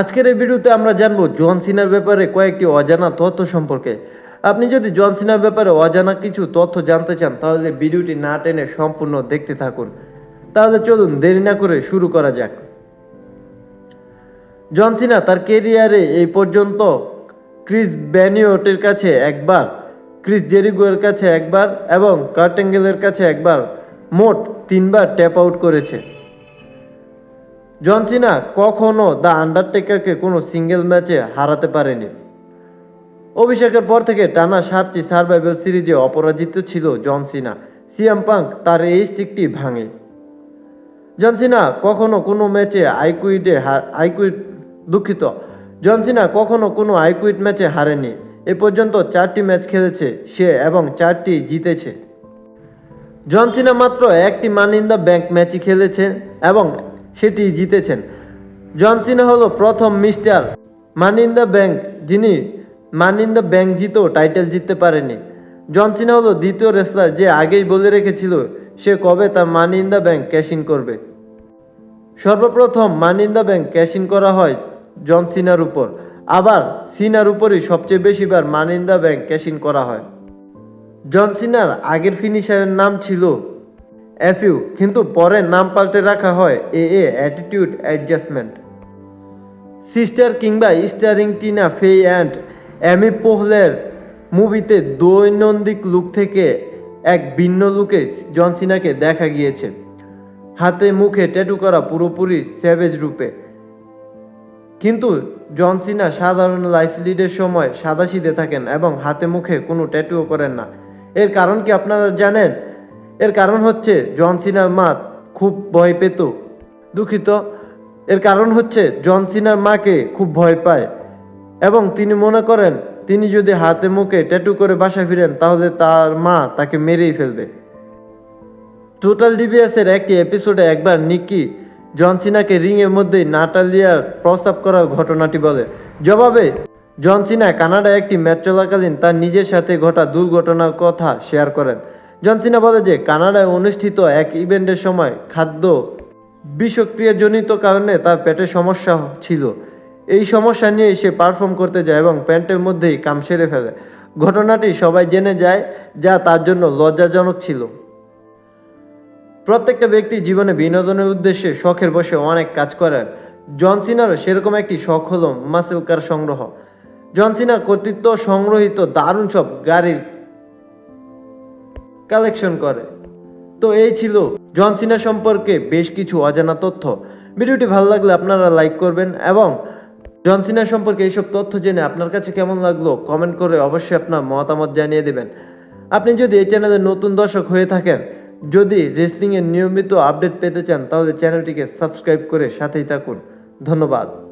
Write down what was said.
আজকের এই ভিডিওতে আমরা জানব জন সিনার ব্যাপারে কয়েকটি অজানা তথ্য সম্পর্কে। আপনি যদি জন সিনার ব্যাপারে অজানা কিছু তথ্য জানতে চান, তাহলে ভিডিওটি না টেনে সম্পূর্ণ দেখতে থাকুন। তাহলে চলুন দেরি না করে শুরু করা যাক। জন সিনা তার কেরিয়ারে এই পর্যন্ত ক্রিস ব্যানিওটের কাছে একবার, ক্রিস জেরিগোয়ের কাছে একবার এবং কার্টেঙ্গেলের কাছে একবার মোট তিনবার ট্যাপ আউট করেছে। জন সিনা কখনো দ্য আন্ডারটেকারকে কোনো সিঙ্গেল ম্যাচে হারাতে পারেনি। অভিষেকের পর থেকে টানা সাতটি সার্ভাইভাল সিরিজে অপরাজিত ছিল জন সিনা। সিএম পাঙ্ক তার এই স্টিকটি ভাঙে। জন সিনা কখনো কোনো ম্যাচে আইকুইডে আইকুইড দুঃখিত। জন সিনা কখনো কোনো আইকুইড ম্যাচে হারেনি। এ পর্যন্ত চারটি ম্যাচ খেলেছে সে এবং চারটি জিতেছে। জন সিনা মাত্র একটি মান ইন দ্য ব্যাংক ম্যাচই খেলেছেন এবং সেটি জিতেছেন। জন সিনা হলো প্রথম মিস্টার মান ইন দ্য ব্যাংক, যিনি মান ইন দ্য ব্যাংক জিতেও টাইটেল জিততে পারেনি জনসিনা হলো দ্বিতীয় রেসলার যে আগেই বলে রেখেছিল সে কবে তার money in the bank cash in করবে। সর্বপ্রথম money in the bank cash in করা হয় জন সিনার উপর। আবার সিনার উপরই সবচেয়ে বেশিবার money in the bank cash in করা হয়। জন সিনার আগের ফিনিশারের নাম ছিল এফইউ কিন্তু পরে নাম পাল্টে রাখা হয় A A attitude adjustment sister কিংবা starring Tina Fey and Amy পোহলের মুভিতে দৈনন্দিন লুক থেকে এক ভিন্ন লুকে জন সিনাকে দেখা গিয়েছে। হাতে মুখে ট্যাটু করা পুরোপুরি স্যাভেজ রূপে। কিন্তু জন সিনা সাধারণ লাইফ লিডের সময় সাদাসিধে থাকেন এবং হাতে মুখে কোনো ট্যাটুও করেন না। এর কারণ কি আপনারা জানেন? এর কারণ হচ্ছে জন সিনার মা খুব ভয় পেত, দুঃখিত। এর কারণ হচ্ছে জন সিনার মাকে খুব ভয় পায় এবং তিনি মনে করেন, তিনি যদি হাতে মুখে ট্যাটু করে বাসা ফিরেন, তাহলে তার মা তাকে মেরেই ফেলবে। টোটাল ডিবিএস এর একটি এপিসোডে একবার নিকি জন সিনাকে রিং এর মধ্যেই নাটালিয়ার প্রস্তাব করার ঘটনাটি বলে। জবাবে, জন সিনা কানাডায় একটি ম্যাচ চলাকালীন তার নিজের সাথে ঘটা দুর্ঘটনার কথা শেয়ার করেন। জন সিনা বলে যে কানাডায় অনুষ্ঠিত এক ইভেন্টের সময় খাদ্য বিষক্রিয়াজনিত কারণে তার পেটে সমস্যা ছিল। এই সমস্যা নিয়ে সে পারফর্ম করতে যায় এবং প্যান্টের মধ্যেই কাম সেরে ফেলে। ঘটনাটি সবাই জেনে যায়, যা তার জন্য লজ্জাজনক ছিল। প্রত্যেকটা ব্যক্তি জীবনে বিনোদনের উদ্দেশ্যে শখের বসে অনেক কাজ করেন। জন সিনারও সেরকম একটি শখ হলো মাসেল কার সংগ্রহ। জনসিনা কর্তৃত্ব সংগ্রহীত দারুণ সব গাড়ির কালেকশন করে। তো এই ছিল জন সিনা সম্পর্কে বেশ কিছু অজানা তথ্য। ভিডিওটি ভালো লাগলে আপনারা লাইক করবেন এবং জন সিনা সম্পর্কে এইসব তথ্য জেনে আপনার কাছে কেমন লাগল কমেন্ট করে অবশ্যই আপনার মতামত জানিয়ে দেবেন। আপনি যদি এই চ্যানেলের নতুন দর্শক হয়ে থাকেন, যদি রেসলিংয়ের নিয়মিত আপডেট পেতে চান, তাহলে চ্যানেলটিকে সাবস্ক্রাইব করে সাথেই থাকুন। ধন্যবাদ।